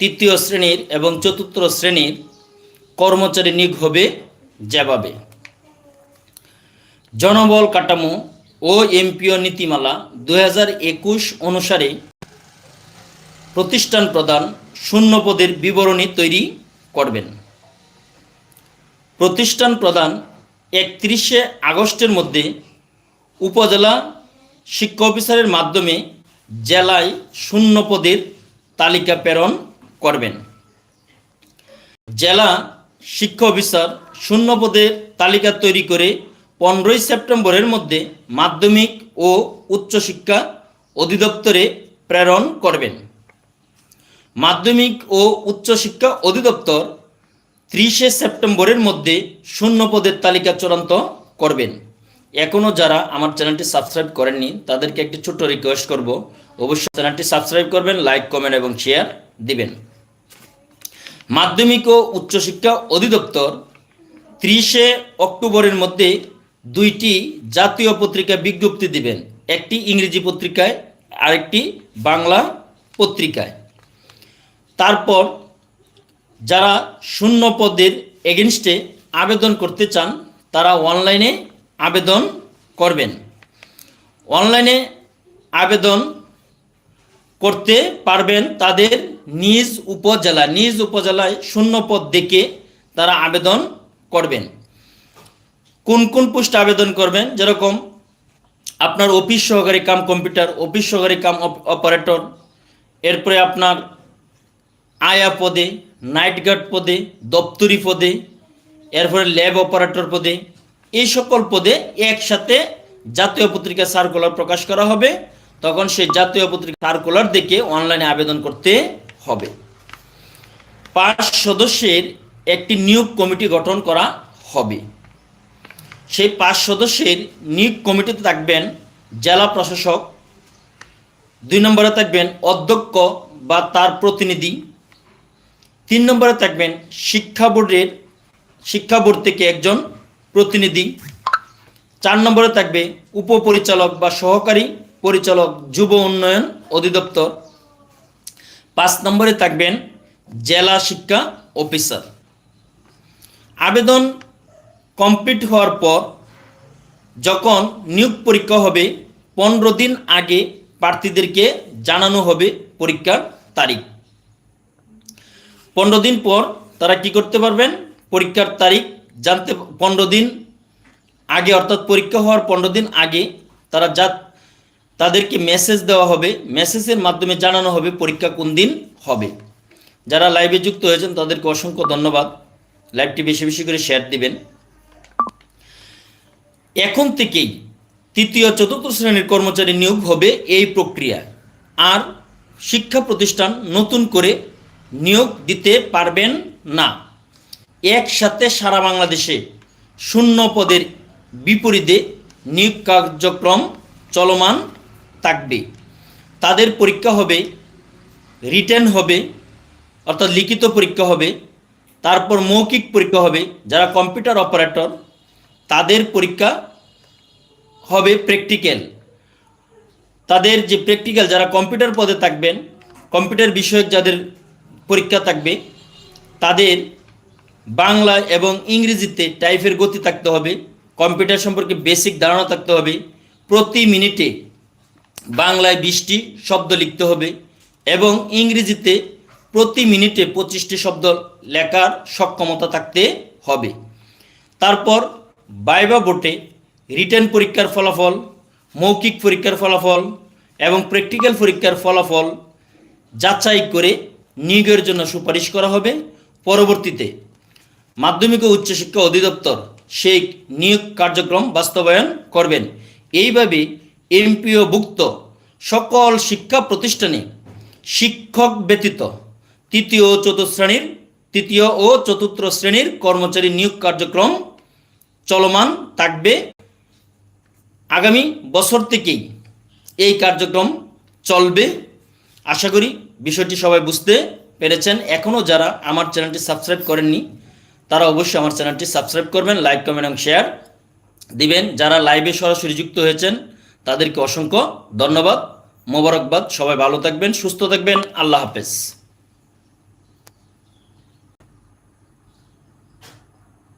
তৃতীয় শ্রেণির এবং চতুর্থ শ্রেণির কর্মচারী নিয়োগ হবে যেভাবে। জনবল কাঠামো ও এমপিও নীতিমালা দু অনুসারে প্রতিষ্ঠান প্রদান শূন্য পদের বিবরণী তৈরি করবেন। প্রতিষ্ঠান প্রদান একত্রিশে আগস্টের মধ্যে উপজেলা শিক্ষা অফিসারের মাধ্যমে জেলায় শূন্য পদের তালিকা প্রেরণ করবেন। জেলা শিক্ষা অফিসার শূন্য পদের তালিকা তৈরি করে পনেরোই সেপ্টেম্বরের মধ্যে মাধ্যমিক ও উচ্চশিক্ষা অধিদপ্তরে প্রেরণ করবেন। মাধ্যমিক ও উচ্চশিক্ষা অধিদপ্তর ত্রিশে সেপ্টেম্বরের মধ্যে শূন্য পদের তালিকা চূড়ান্ত করবেন। এখনও যারা আমার চ্যানেলটি সাবস্ক্রাইব করেননি, তাদেরকে একটি ছোট্ট রিকোয়েস্ট করব। অবশ্যই চ্যানেলটি সাবস্ক্রাইব করবেন লাইক কমেন্ট এবং শেয়ার দিবেন। মাধ্যমিক ও উচ্চশিক্ষা অধিদপ্তর ত্রিশে অক্টোবরের মধ্যে দুইটি জাতীয় পত্রিকা বিজ্ঞপ্তি দিবেন। একটি ইংরেজি পত্রিকায়, আরেকটি বাংলা পত্রিকায়। তারপর যারা শূন্য পদের এগেনস্টে আবেদন করতে চান, তারা অনলাইনে আবেদন করবেন। অনলাইনে আবেদন করতে পারবেন তাদের নিজ উপজেলা, নিজ উপজেলায় শূন্য পদ দেখে তারা আবেদন করবেন। কোন কোন পোস্টে আবেদন করবেন? যেরকম আপনার অফিস সহকারী কাম কম্পিউটার, অফিস সহকারী কাম অপ- অপারেটর, এরপরে আপনার আয়া পদে, নাইট গার্ড পদে, দপ্তরি পদে, এরপরে ল্যাব অপারেটর পদে, এই সকল পদে একসাথে জাতীয় পত্রিকা সার্কুলার প্রকাশ করা হবে। তখন সে জাতীয় পত্রিকা সার্কুলার দেখে অনলাইনে আবেদন করতে হবে। পাঁচ সদস্যের একটি নিয়োগ কমিটি গঠন করা হবে। সেই পাঁচ সদস্যের নিয়োগ কমিটিতে থাকবেন জেলা প্রশাসক, দুই নম্বরে থাকবেন অধ্যক্ষ বা তার প্রতিনিধি, তিন নম্বরে থাকবেন শিক্ষা বোর্ডের, শিক্ষা বোর্ড থেকে একজন প্রতিনিধি, চার নম্বরে থাকবে উপপরিচালক বা সহকারী পরিচালক যুব উন্নয়ন অধিদপ্তর। পাঁচ নম্বরে থাকবেন জেলা শিক্ষা অফিসার। আবেদন কমপ্লিট হওয়ার পর যখন নিয়োগ পরীক্ষা হবে, পনেরো দিন আগে প্রার্থীদেরকে জানানো হবে পরীক্ষার তারিখ। পনেরো দিন পর তারা কি করতে পারবেন? পরীক্ষার তারিখ জানতে, পনেরো দিন আগে অর্থাৎ পরীক্ষা হওয়ার পনেরো দিন আগে তারা যা তাদেরকে মেসেজ দেওয়া হবে। মেসেজের মাধ্যমে জানানো হবে পরীক্ষা কোন দিন হবে। যারা লাইভে যুক্ত হয়েছেন, তাদেরকে অসংখ্য ধন্যবাদ। লাইভটি বেশি বেশি করে শেয়ার দিবেন। এখন থেকেই তৃতীয় চতুর্থ শ্রেণির কর্মচারী নিয়োগ হবে এই প্রক্রিয়া। আর শিক্ষা প্রতিষ্ঠান নতুন করে নিয়োগ দিতে পারবেন না। একসাথে সারা বাংলাদেশে শূন্য পদের বিপরীতে নিয়োগ কার্যক্রম চলমান থাকবে তাদের পরীক্ষা হবে রিটার্ন হবে, অর্থাৎ লিখিত পরীক্ষা হবে, তারপর মৌখিক পরীক্ষা হবে, যারা কম্পিউটার অপারেটর, তাদের পরীক্ষা হবে প্র্যাকটিক্যাল। তাদের যে প্র্যাকটিক্যাল, যারা কম্পিউটার পদে থাকবেন, কম্পিউটার বিষয়ক যাদের পরীক্ষা থাকবে, তাদের বাংলা এবং ইংরেজিতে টাইপের গতি থাকতে হবে, কম্পিউটার সম্পর্কে বেসিক ধারণা থাকতে হবে প্রতি মিনিটে। বাংলায় বিশটি শব্দ লিখতে হবে এবং ইংরেজিতে প্রতি মিনিটে পঁচিশটি শব্দ লেখার সক্ষমতা থাকতে হবে। তারপর বাইবা বোটে রিটার্ন পরীক্ষার ফলাফল, মৌখিক পরীক্ষার ফলাফল এবং প্র্যাকটিক্যাল পরীক্ষার ফলাফল যাচাই করে নিয়োগের জন্য সুপারিশ করা হবে। পরবর্তীতে মাধ্যমিক ও উচ্চশিক্ষা অধিদপ্তর সেই নিয়োগ কার্যক্রম বাস্তবায়ন করবেন। এইভাবে এমপিওভুক্ত সকল শিক্ষা প্রতিষ্ঠানে শিক্ষক ব্যতীত তৃতীয় ও চতুর্থ শ্রেণির, তৃতীয় ও চতুর্থ শ্রেণির কর্মচারী নিয়োগ কার্যক্রম চলমান থাকবে। আগামী বছর থেকেই এই কার্যক্রম চলবে। আশা করি বিষয়টি সবাই বুঝতে পেরেছেন। এখনও যারা আমার চ্যানেলটি সাবস্ক্রাইব করেননি, তারা অবশ্যই আমার চ্যানেলটি সাবস্ক্রাইব করবেন, লাইক, কমেন্ট এবং শেয়ার দিবেন। যারা লাইভে সরাসরি যুক্ত হয়েছেন তাদেরকে অসংখ্য ধন্যবাদ মোবারকবাদ সবাই ভালো থাকবেন সুস্থ থাকবেন আল্লাহ হাফেজ।